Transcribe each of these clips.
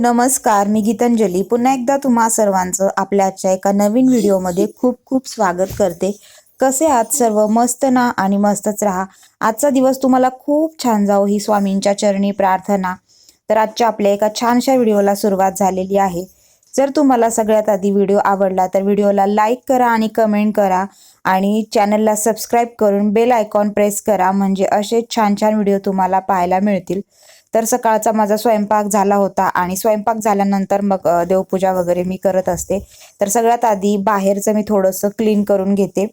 नमस्कार मी गीतांजली. पुन्हा एकदा तुम्हा सर्वांचं आपल्या आजच्या एका नवीन व्हिडिओमध्ये खूप खूप स्वागत करते. कसे आहात सर्व? मस्त ना? आणि मस्तच राहा. आजचा दिवस तुम्हाला खूप छान जावो ही स्वामींच्या चरणी प्रार्थना. तर आजच्या आपल्या एका छानशा व्हिडिओला सुरुवात झालेली आहे. जर तुम्हाला सगळ्यात आधी व्हिडिओ आवडला तर व्हिडिओला लाईक करा आणि कमेंट करा. आणि चॅनलला सबस्क्राईब करून बेल आयकॉन प्रेस करा म्हणजे असे छान छान व्हिडिओ तुम्हाला पाहायला मिळतील. तर सकाळचा माझा स्वयंपाक झाला होता आणि स्वयंपाक झाल्यानंतर मग देवपूजा वगैरे मी करत असते. तर सगळ्यात आधी बाहेरचं मी थोडंसं क्लीन करून घेते.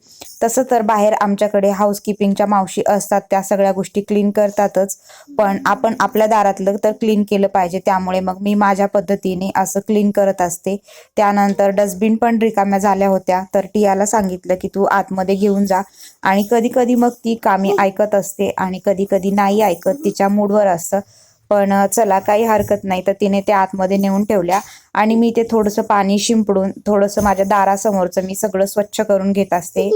तसं तर बाहेर आमच्याकडे हाऊसकीपिंगच्या मावशी असतात त्या सगळ्या गोष्टी क्लीन करतातच. पण आपण आपल्या दारातलं तर क्लीन केलं पाहिजे. त्यामुळे मग मी माझ्या पद्धतीने असं क्लीन करत असते. त्यानंतर डस्टबिन पण रिकाम्या झाल्या होत्या. तर टियाला सांगितलं की तू आतमध्ये घेऊन जा. आणि कधी कधी मग ती कामी ऐकत असते आणि कधी कधी नाही ऐकत तिच्या मूडवर असतं. पण चला काही हरकत नाही. तर तिने ते आतमध्ये नेऊन ठेवल्या आणि मी ते थोडंसं पाणी शिंपडून थोडंसं माझ्या दारासमोरचं मी सगळं स्वच्छ करून घेत असते.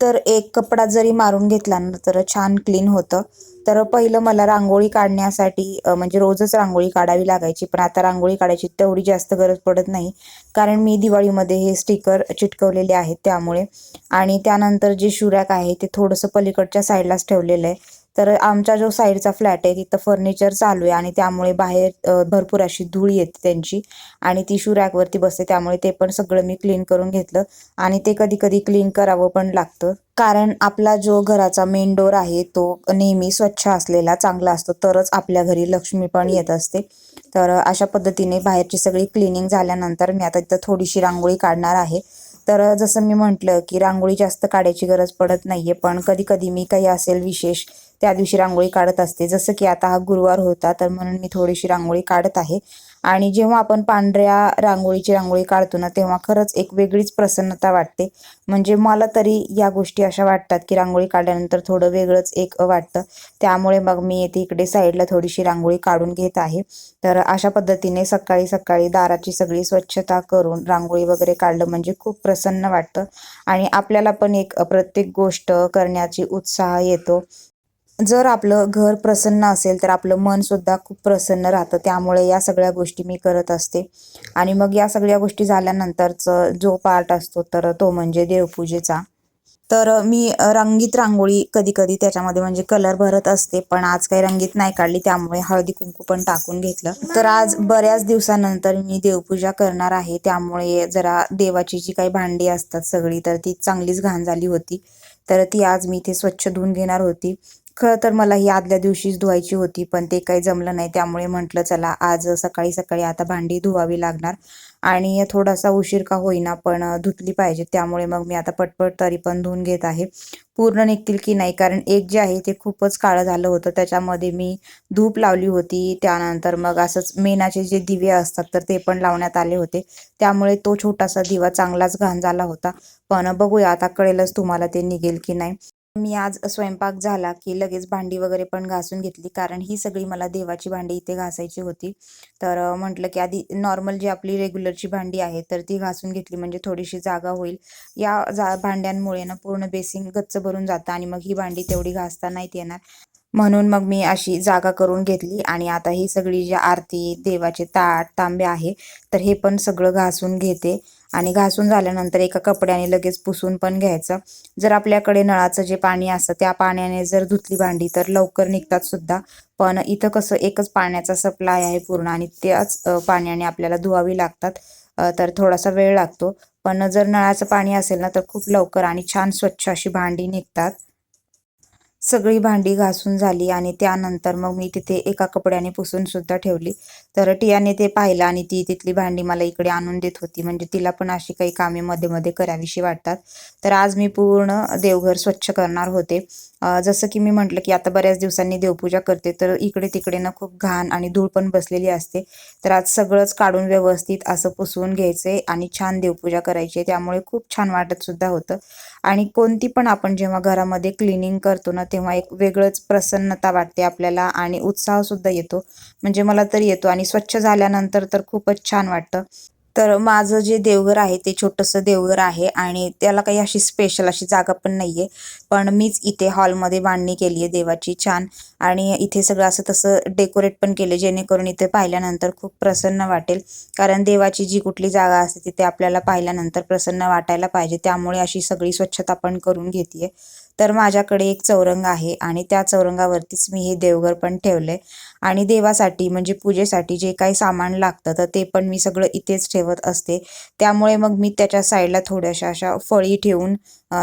तर एक कपडा जरी मारून घेतला ना तर छान क्लीन होतं. तर पहिलं मला रांगोळी काढण्यासाठी म्हणजे रोजच रांगोळी काढावी लागायची. पण आता रांगोळी काढायची तेवढी जास्त गरज पडत नाही. कारण मी दिवाळीमध्ये हे स्टिकर चिटकवलेले आहेत त्यामुळे. आणि त्यानंतर जे शुरॅक आहे ते थोडंसं पलीकडच्या साईडलाच ठेवलेलं आहे. तर आमचा जो साईडचा फ्लॅट आहे तिथं फर्निचर चालू आहे आणि त्यामुळे बाहेर भरपूर अशी धूळ येते त्यांची आणि ती रॅकवरती बसते त्यामुळे ते पण सगळं मी क्लीन करून घेतलं आणि ते कधी कधी क्लीन करावं पण लागतं. कारण आपला जो घराचा मेन डोर आहे तो नेहमी स्वच्छ असलेला चांगला असतो तरच आपल्या घरी लक्ष्मी पण येत असते. तर अशा पद्धतीने बाहेरची सगळी क्लिनिंग झाल्यानंतर मी आता इथं थोडीशी रांगोळी काढणार आहे. तर जसं मी म्हटलं की रांगोळी जास्त काढायची गरज पडत नाहीये पण कधी कधी मी काही असेल विशेष त्या दिवशी रांगोळी काढत असते. जसं की आता हा गुरुवार होता तर म्हणून मी थोडीशी रांगोळी काढत आहे. आणि जेव्हा आपण पांढऱ्या रांगोळीची रांगोळी काढतो ना तेव्हा खरंच एक वेगळीच प्रसन्नता वाटते. म्हणजे मला तरी या गोष्टी अशा वाटतात की रांगोळी काढल्यानंतर थोडं वेगळंच एक वाटतं. त्यामुळे मग मी येथे इकडे साईडला थोडीशी रांगोळी काढून घेत आहे. तर अशा पद्धतीने सकाळी सकाळी दाराची सगळी स्वच्छता करून रांगोळी वगैरे काढलं म्हणजे खूप प्रसन्न वाटतं. आणि आपल्याला पण एक प्रत्येक गोष्ट करण्याची उत्साह येतो. जर आपलं घर प्रसन्न असेल तर आपलं मन सुद्धा खूप प्रसन्न राहतं. त्यामुळे या सगळ्या गोष्टी मी करत असते. आणि मग या सगळ्या गोष्टी झाल्यानंतरच जो पार्ट असतो तर तो म्हणजे देवपूजेचा. तर मी रंगीत रांगोळी कधी कधी त्याच्यामध्ये म्हणजे कलर भरत असते पण आज काही रंगीत नाही काढली त्यामुळे हळदी कुंकू पण टाकून घेतलं. तर आज बऱ्याच दिवसानंतर मी देवपूजा करणार आहे. त्यामुळे जरा देवाची जी काही भांडी असतात सगळी तर ती चांगलीच घाण झाली होती. तर ती आज मी ते स्वच्छ धुवून घेणार होती. खरं तर मला ही आदल्या दिवशीच धुवायची होती पण ते काही जमलं नाही. त्यामुळे म्हटलं चला आज सकाळी सकाळी आता भांडी धुवावी लागणार आणि थोडासा उशीर का होईना पण धुतली पाहिजे. त्यामुळे मग मी आता पटपट तरी पण धुवून घेत आहे. पूर्ण निघतील की नाही? कारण एक जे आहे ते खूपच काळं झालं होतं. त्याच्यामध्ये मी धूप लावली होती. त्यानंतर मग असंच मेणाचे जे दिवे असतात तर ते पण लावण्यात आले होते. त्यामुळे तो छोटासा दिवा चांगलाच घाण झाला होता. पण बघूया आता कळेलच तुम्हाला ते निघेल की नाही. मी आज स्वयंपाक झाला की लगेच भांडी वगैरे पण घासून घेतली कारण ही सगळी मला देवाची भांडी इथे घासायची होती. तर म्हटलं की आधी नॉर्मल जी आपली रेग्युलरची भांडी आहे तर ती घासून घेतली म्हणजे थोडीशी जागा होईल. या जा भांड्यांमुळे ना पूर्ण बेसिंग गच्च भरून जातं आणि मग ही भांडी तेवढी घासता नाहीत येणार. म्हणून मग मी अशी जागा करून घेतली आणि आता ही सगळी जी आरती देवाचे ताट तांबे आहे तर हे पण सगळं घासून घेते. आणि घासून झाल्यानंतर एका कपड्याने लगेच पुसून पण घ्यायचं. जर आपल्याकडे नळाचं जे पाणी असतं त्या पाण्याने जर धुतली भांडी तर लवकर निघतात सुद्धा. पण इथं कसं एकच पाण्याचा सप्लाय आहे पूर्ण आणि त्याच पाण्याने आपल्याला धुवावी लागतात. तर थोडासा वेळ लागतो. पण जर नळाचं पाणी असेल ना तर खूप लवकर आणि छान स्वच्छ अशी भांडी निघतात. सगळी भांडी घासून झाली आणि त्यानंतर मग मी तिथे एका कपड्याने पुसून सुद्धा ठेवली. तर टियाने ते पाहिलं आणि ती तिथली भांडी मला इकडे आणून देत होती. म्हणजे तिला पण अशी काही कामे मध्ये मध्ये करावीशी वाटतात. तर आज मी पूर्ण देवघर स्वच्छ करणार होते. जसं की मी म्हटलं की आता बऱ्याच दिवसांनी देवपूजा करते. तर इकडे तिकडे ना खूप घाण आणि धूळ पण बसलेली असते. तर आज सगळंच काढून व्यवस्थित असं पुसवून घ्यायचंय आणि छान देवपूजा करायची आहे. त्यामुळे खूप छान वाटत सुद्धा होतं. आणि कोणती पण आपण जेव्हा घरामध्ये क्लिनिंग करतो ना तेव्हा एक वेगळंच प्रसन्नता वाटते आपल्याला आणि उत्साह सुद्धा येतो. म्हणजे मला तर येतो आणि स्वच्छ झाल्यानंतर तर खूपच छान वाटतं. तर माझं जे देवघर आहे ते छोटंसं देवघर आहे आणि त्याला काही अशी स्पेशल अशी जागा पण नाही आहे पण मीच इथे हॉलमध्ये बांधणी केली आहे देवाची छान. आणि इथे सगळं असं तसं डेकोरेट पण केले जेणेकरून इथे पाहिल्यानंतर खूप प्रसन्न वाटेल. कारण देवाची जी कुठली जागा असते तिथे आपल्याला पाहिल्यानंतर प्रसन्न वाटायला पाहिजे. त्यामुळे अशी सगळी स्वच्छता पण करून घेते तर माझ्याकडे एक चौरंग आहे आणि त्या चौरंगावरतीच मी हे देवघर पण ठेवले आणि देवासाठी म्हणजे पूजेसाठी जे काही सामान लागतं तर ते पण मी सगळं इथेच ठेवत असते. त्यामुळे मग मी त्याच्या साईडला थोड्याशा अशा फळी ठेवून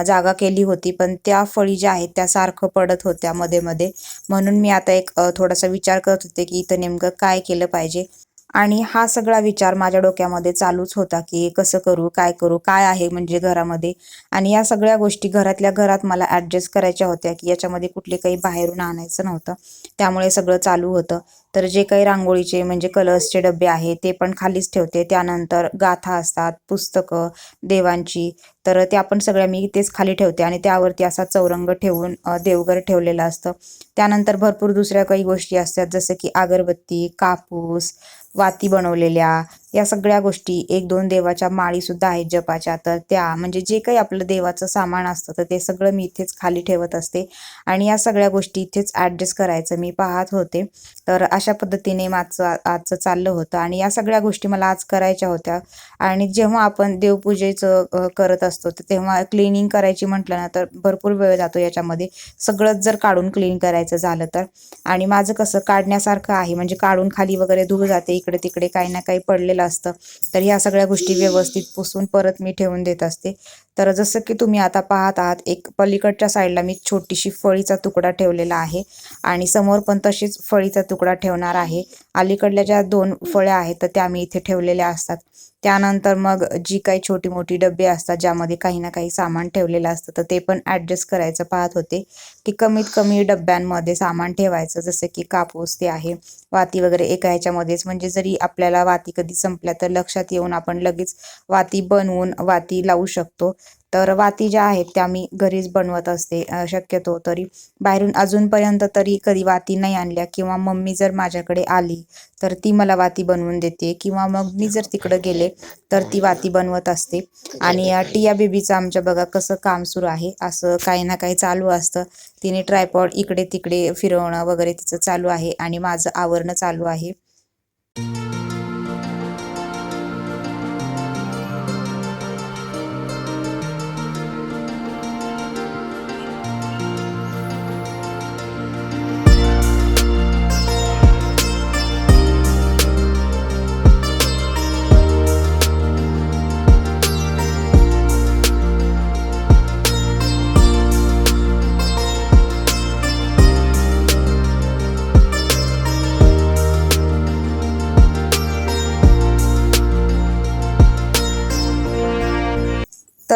जागा केली होती. पण त्या फळी ज्या आहेत त्या सारखं पडत होत्या मध्ये मध्ये म्हणून मी आता एक थोडासा विचार करत होते की इथं नेमकं काय केलं पाहिजे. आणि हा सगळा विचार माझ्या डोक्यामध्ये चालूच होता की कसं करू काय करू काय आहे म्हणजे घरामध्ये. आणि या सगळ्या गोष्टी घरातल्या घरात मला ॲडजस्ट करायच्या होत्या की याच्यामध्ये कुठले काही बाहेरून आणायचं नव्हतं. त्यामुळे सगळं चालू होतं. तर जे काही रांगोळीचे म्हणजे कलर्सचे डबे आहे ते पण खालीच ठेवते. त्यानंतर गाथा असतात पुस्तकं देवांची. तर त्या पण सगळ्या मी इथेच खाली ठेवते आणि त्यावरती असा चौरंग ठेवून देवघर ठेवलेलं असतं. त्यानंतर भरपूर दुसऱ्या काही गोष्टी असतात जसं की अगरबत्ती कापूस वाती बनवलेल्या या सगळ्या गोष्टी एक दोन देवाच्या माळी सुद्धा आहेत जपाच्या. तर त्या म्हणजे जे काही आपलं देवाचं सामान असतं तर ते सगळं मी इथेच खाली ठेवत असते. आणि या सगळ्या गोष्टी इथेच ॲडजस्ट करायचं मी पाहत होते. तर अशा पद्धतीने माझं आजचं चाललं होतं. आणि या सगळ्या गोष्टी मला आज करायच्या होत्या. आणि जेव्हा आपण देवपूजेचं करत असतो तर तेव्हा क्लिनिंग करायची म्हटलं ना तर भरपूर वेळ जातो याच्यामध्ये. सगळंच जर काढून क्लीन करायचं झालं तर. आणि माझं कसं काढण्यासारखं आहे. म्हणजे काढून खाली वगैरे धूळ जाते इकडे तिकडे काही ना काही पडलेलं असतं. तर ह्या सगळ्या गोष्टी व्यवस्थित पुसून परत मी ठेवून देत असते. तर जसं की तुम्ही आता पाहत आहात एक पलीकडच्या साईडला मी छोटीशी फळीचा तुकडा ठेवलेला आहे आणि समोर पण तशीच फळीचा तुकडा ठेवणार आहे. अलीकडल्या ज्या दोन फळ्या आहेत तर त्या मी इथे ठेवलेल्या असतात. त्यानंतर मग जी काही छोटी मोठी डबे असतात ज्यामध्ये काही ना काही सामान ठेवलेलं असतं तर ते पण ॲडजस्ट करायचं पाहत होते की कमीत कमी डब्यांमध्ये सामान ठेवायचं. जसं की कापूस ते आहे वाती वगैरे एका ह्याच्यामध्येच. म्हणजे जरी आपल्याला वाती कधी संपल्या तर लक्षात येऊन आपण लगेच वाती बनवून वाती लावू शकतो. तर वाती ज्या आहेत त्या मी घरीच बनवत असते शक्यतो तरी. बाहेरून अजूनपर्यंत तरी कधी वाती नाही आणल्या किंवा मम्मी जर माझ्याकडे आली तर ती मला वाती बनवून देते किंवा मग मी जर तिकडं गेले तर ती वाती बनवत असते. आणि टिया बेबीचं आमच्या बघा कसं काम सुरू आहे असं काही ना काही चालू असतं. तिने ट्रायपॉड इकडे तिकडे फिरवणं वगैरे तिचं चालू आहे आणि माझं आवरणं चालू आहे.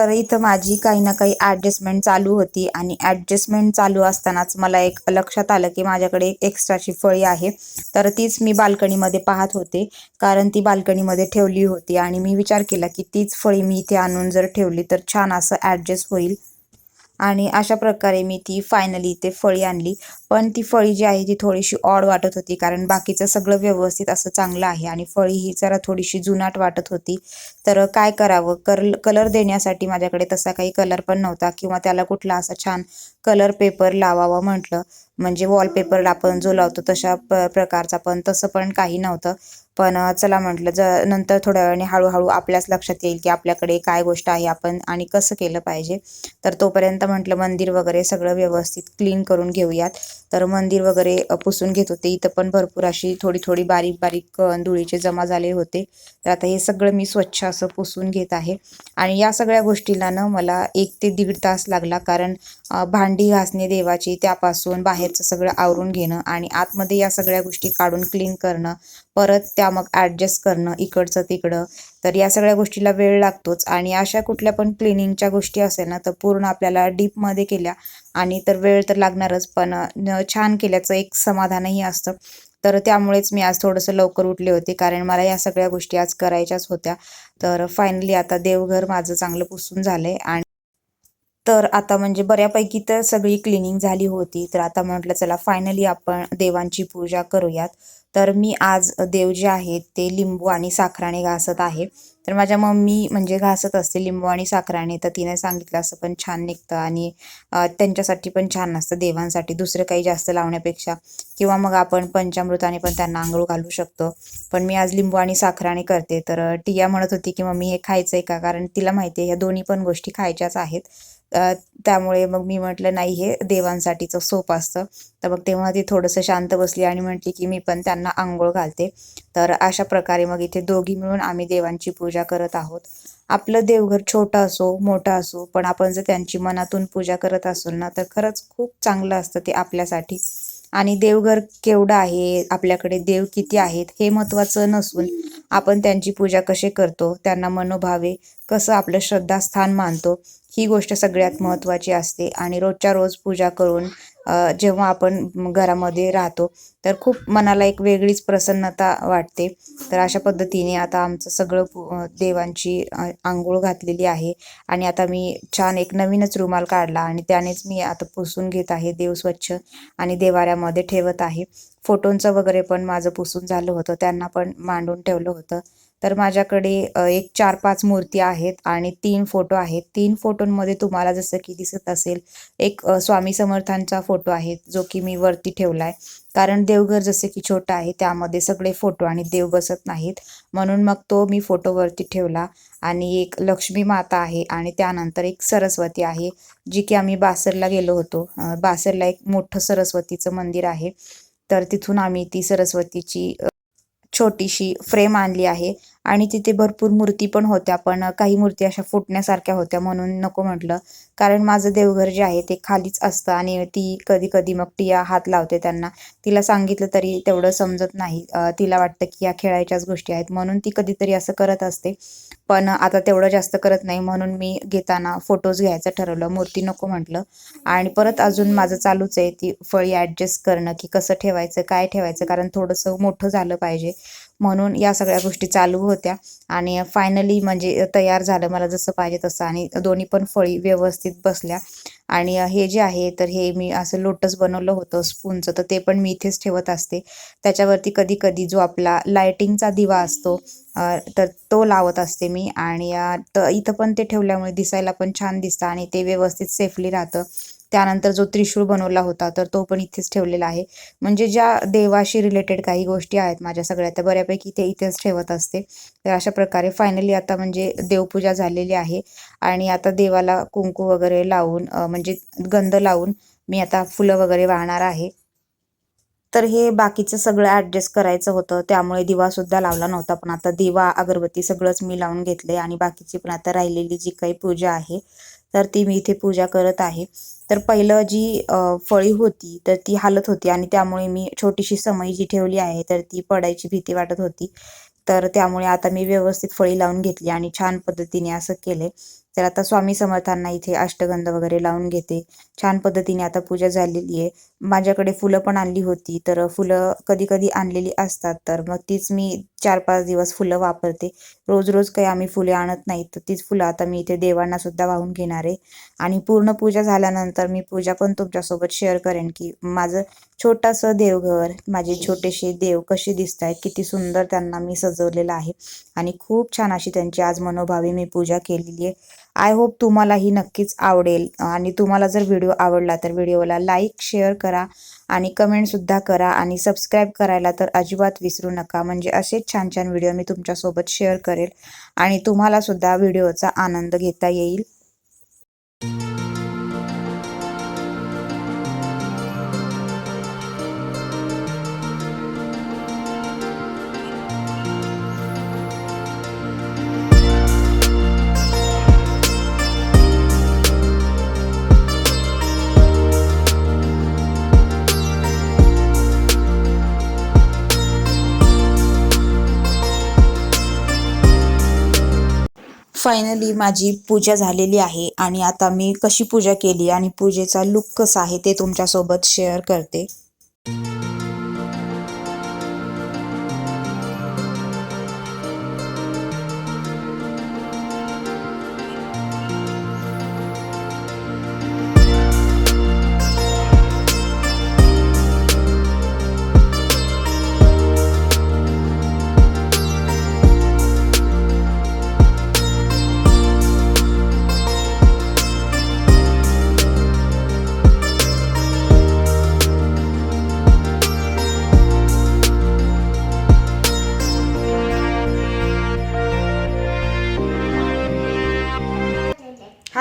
तर इथं माझी काही ना काही ॲडजस्टमेंट चालू होती आणि ॲडजस्टमेंट चालू असतानाच मला एक लक्षात आलं की माझ्याकडे एक एक्स्ट्राची फळी आहे. तर तीच मी बाल्कनीमध्ये पाहत होते. कारण ती बाल्कनीमध्ये ठेवली होती आणि मी विचार केला की तीच फळी मी इथे आणून जर ठेवली तर छान असं ॲडजस्ट होईल. आणि अशा प्रकारे मी ती फायनली ते फळी आणली. पण ती फळी जी आहे ती थोडीशी ऑड वाटत होती कारण बाकीचं सगळं व्यवस्थित असं चांगलं आहे आणि फळी ही जरा थोडीशी जुनाट वाटत होती. तर काय करावं? कर कलर देण्यासाठी माझ्याकडे तसा काही कलर पण नव्हता किंवा त्याला कुठला असा छान कलर पेपर लावावा म्हटलं. म्हणजे वॉलपेपरला आपण जो लावतो तशा प प्रकारचा पण तसं पण काही नव्हतं. पण चला म्हटलं ज नंतर थोड्या वेळाने हळूहळू आपल्याच लक्षात येईल की आपल्याकडे काय गोष्ट आहे आपण आणि कसं केलं पाहिजे. तर तोपर्यंत म्हटलं मंदिर वगैरे सगळं व्यवस्थित क्लीन करून घेऊयात. तर मंदिर वगैरे पुसून घेत होते. इथं पण भरपूर अशी थोडी थोडी बारीक बारीक धुळीचे जमा झाले होते. तर आता हे सगळं मी स्वच्छ असं पुसून घेत आहे. आणि या सगळ्या गोष्टीला ना मला एक ते दीड तास लागला कारण भांडी घासणे देवाची त्यापासून बाहेरचं सगळं आवरून घेणं आणि आतमध्ये या सगळ्या गोष्टी काढून क्लीन करणं परत त्या मग ॲडजस्ट करणं इकडचं तिकडं. तर या सगळ्या गोष्टीला वेळ लागतोच. आणि अशा कुठल्या पण क्लिनिंगच्या गोष्टी असेल ना तर पूर्ण आपल्याला डीपमध्ये केल्या. आणि तर वेळ तर लागणारच पण छान केल्याचं एक समाधानही असतं. तर त्यामुळेच मी आज थोडंसं लवकर उठले होते कारण मला या सगळ्या गोष्टी आज करायच्याच होत्या. तर फायनली आता देवघर माझं चांगलं पुसून झालंय. आणि तर आता म्हणजे बऱ्यापैकी तर सगळी क्लिनिंग झाली होती. तर आता म्हटलं चला फायनली आपण देवांची पूजा करूयात. तर मी आज देव जे आहेत ते लिंबू आणि साखराने घासत आहे. तर माझ्या मम्मी म्हणजे घासत असते लिंबू आणि साखराने. तर तिने सांगितलं असं पण छान निघतं आणि त्यांच्यासाठी पण छान असतं देवांसाठी. दुसरं काही जास्त लावण्यापेक्षा किंवा मग आपण पंचामृताने पण त्यांना आंघोळ घालू शकतो. पण मी आज लिंबू आणि साखराने करते. तर टिया म्हणत होती की मम्मी हे खायचंय का? कारण तिला माहिती आहे ह्या दोन्ही पण गोष्टी खायच्याच आहेत. त्यामुळे मग मी म्हटलं नाही हे देवांसाठीचं सोप असतं. तर मग तेव्हा ती थोडंसं शांत बसली आणि म्हटली की मी पण त्यांना आंघोळ घालते. तर अशा प्रकारे मग इथे दोघी मिळून आम्ही देवांची पूजा करत आहोत. आपलं देवघर छोटं असो मोठं असो पण आपण जर त्यांची मनातून पूजा करत असू ना तर खरंच खूप चांगलं असतं ते आपल्यासाठी. आणि देवघर केवढं आहे आपल्याकडे देव किती आहेत हे महत्त्वाचं नसून आपण त्यांची पूजा कशी करतो त्यांना मनोभावे कसं आपलं श्रद्धास्थान मानतो ही गोष्ट सगळ्यात महत्त्वाची असते. आणि रोजच्या रोज पूजा करून जेव्हा आपण घरामध्ये राहतो तर खूप मनाला एक वेगळीच प्रसन्नता वाटते. तर अशा पद्धतीने आता आमचं सगळं देवांची आंघोळ घातलेली आहे. आणि आता मी छान एक नवीनच रुमाल काढला आणि त्यानेच मी आता पुसून घेत आहे. देव स्वच्छ आणि देवाऱ्यामध्ये ठेवत आहे. फोटोंचं वगैरे पण माझं पुसून झालं होतं. त्यांना पण मांडून ठेवलं होतं. तर माझ्याकडे एक चार पाच मूर्ती आहेत आणि तीन फोटो आहेत. तीन फोटोंमध्ये तुम्हाला जसं की दिसत असेल एक स्वामी समर्थांचा फोटो आहे जो की मी वरती ठेवलाय. कारण देवघर जसे की छोटं आहे त्यामध्ये सगळे फोटो आणि देव बसत नाहीत. म्हणून मग तो मी फोटो वरती ठेवला आणि एक लक्ष्मी माता आहे आणि त्यानंतर एक सरस्वती आहे जी की आम्ही बासरला गेलो होतो. बासरला एक मोठं सरस्वतीचं मंदिर आहे. तर तिथून आम्ही ती सरस्वतीची छोटीशी फ्रेम आणली आहे. आणि तिथे भरपूर मूर्ती पण होत्या पण काही मूर्ती अशा फुटण्यासारख्या होत्या म्हणून नको म्हटलं. कारण माझं देवघर जे आहे ते खालीच असतं आणि ती कधी कधी मग टिया हात लावते त्यांना. तिला सांगितलं तरी तेवढं समजत नाही. तिला वाटतं की या खेळायच्याच गोष्टी आहेत म्हणून ती कधीतरी असं करत असते. पण आता तेवढं जास्त करत नाही म्हणून मी घेताना फोटोज घ्यायचं ठरवलं. मूर्ती नको म्हटलं. आणि परत अजून माझं चालूच आहे ती फळी ॲडजस्ट करणं की कसं ठेवायचं काय ठेवायचं? कारण थोडंसं मोठं झालं पाहिजे. म्हणून या सगळ्या गोष्टी चालू होत्या. आणि फायनली म्हणजे तयार झालं मला जसं पाहिजे तसं. आणि दोन्ही पण फळी व्यवस्थित बसल्या. आणि हे जे आहे तर हे मी असं लोटस बनवलं होतं स्पूनचं तर ते पण मी इथेच ठेवत असते. त्याच्यावरती कधी कधी जो आपला लायटिंगचा दिवा असतो तर तो लावत असते मी. आणि त- इथं पण ते ठेवल्यामुळे दिसायला पण छान दिसतं. आणि ते व्यवस्थित सेफली राहतं. त्यानंतर जो त्रिशूळ बनवला होता तर तो पण इथेच ठेवलेला आहे. म्हणजे ज्या देवाशी रिलेटेड काही गोष्टी आहेत माझ्या सगळ्या त्या बऱ्यापैकी ते इथेच ठेवत असते. तर अशा प्रकारे फायनली आता म्हणजे देवपूजा झालेली आहे. आणि आता देवाला कुंकू वगैरे लावून म्हणजे गंध लावून मी आता फुलं वगैरे वाहणार आहे. तर हे बाकीचं सगळं ॲडजस्ट करायचं होतं. त्यामुळे दिवा सुद्धा लावला नव्हता. पण आता दिवा अगरबत्ती सगळंच मी लावून घेतले आणि बाकीची पण आता राहिलेली जी काही पूजा आहे तर ती मी इथे पूजा करत आहे. तर पहिलं जी फळी होती तर ती हालत होती आणि त्यामुळे मी छोटीशी समई जी ठेवली आहे तर ती पडायची भीती वाटत होती. तर त्यामुळे आता मी व्यवस्थित फळी लावून घेतली आणि छान पद्धतीने असं केले तर आता स्वामी समर्थांना इथे अष्टगंध वगैरे लावून घेते. छान पद्धतीने आता पूजा झालेली आहे. माझ्याकडे फुलं पण आणली होती तर फुलं कधी कधी आणलेली असतात तर मग तीच मी चार पाच दिवस फुलं वापरते. रोज रोज काही आम्ही फुले आणत नाही तर तीच फुलं आता मी इथे देवांना सुद्धा वाहून घेणार आहे. आणि पूर्ण पूजा झाल्यानंतर मी पूजा पण तुमच्यासोबत शेअर करेन की माझं छोटंसं देवघर माझे छोटेसे देव कसे दिसत आहेत किती सुंदर त्यांना मी सजवलेलं आहे. आणि खूप छान अशी त्यांची आज मनोभावी मी पूजा केलेली आहे. आय होप तुम्हालाही नक्कीच आवडेल. आणि तुम्हाला जर व्हिडिओ आवडला तर व्हिडिओला लाईक शेअर करा आणि कमेंटसुद्धा करा आणि सबस्क्राईब करायला तर अजिबात विसरू नका. म्हणजे असेच छान छान व्हिडिओ मी तुमच्यासोबत शेअर करेल आणि तुम्हाला सुद्धा व्हिडिओचा आनंद घेता येईल. फायनली माझी पूजा झालेली आहे आणि आता मी कशी पूजा केली आणि पूजेचा लुक कसा आहे ते तुमच्यासोबत शेअर करते.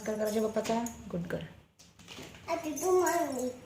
sekali-kali coba pacar. Good girl. Adik tuh manis.